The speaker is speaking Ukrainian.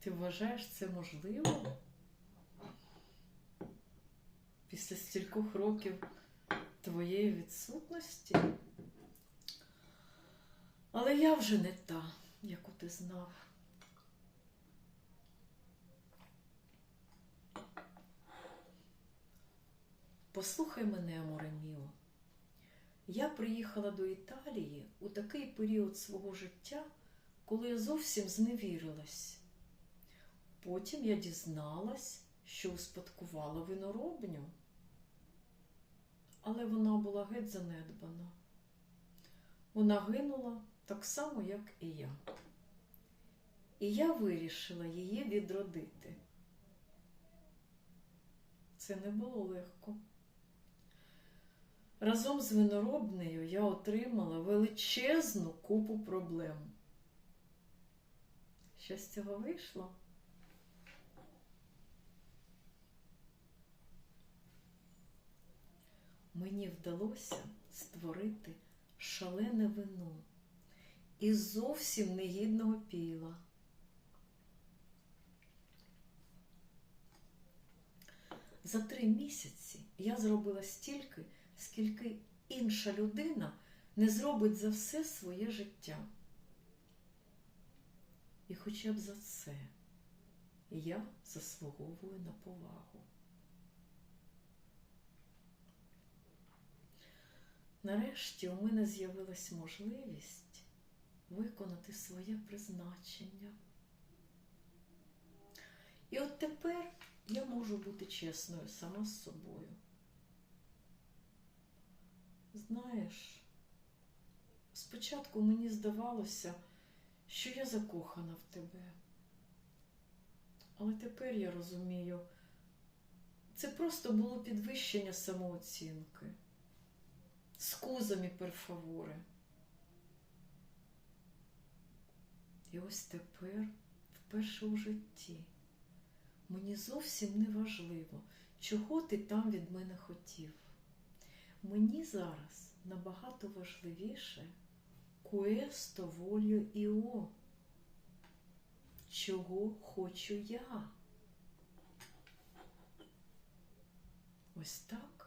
Ти вважаєш це можливо? Після стількох років твоєї відсутності? Але я вже не та, яку ти знав. Послухай мене, Аморе Міо. Я приїхала до Італії у такий період свого життя, коли я зовсім зневірилась. Потім я дізналась, що успадкувала виноробню, але вона була геть занедбана. Вона гинула так само, як і я. І я вирішила її відродити. Це не було легко. Разом з виноробнею я отримала величезну купу проблем. Що з цього вийшло? Мені вдалося створити шалене вино із зовсім негідного піла. За три місяці я зробила стільки, скільки інша людина не зробить за все своє життя. І хоча б за це я заслуговую на повагу. Нарешті у мене з'явилась можливість виконати своє призначення. І от тепер я можу бути чесною сама з собою. Знаєш, спочатку мені здавалося, що я закохана в тебе. Але тепер я розумію, це просто було підвищення самооцінки. Скузамі перфаворе. І ось тепер, вперше у житті, мені зовсім не важливо, чого ти там від мене хотів. Мені зараз набагато важливіше куесто волю іо. Чого хочу я? Ось так.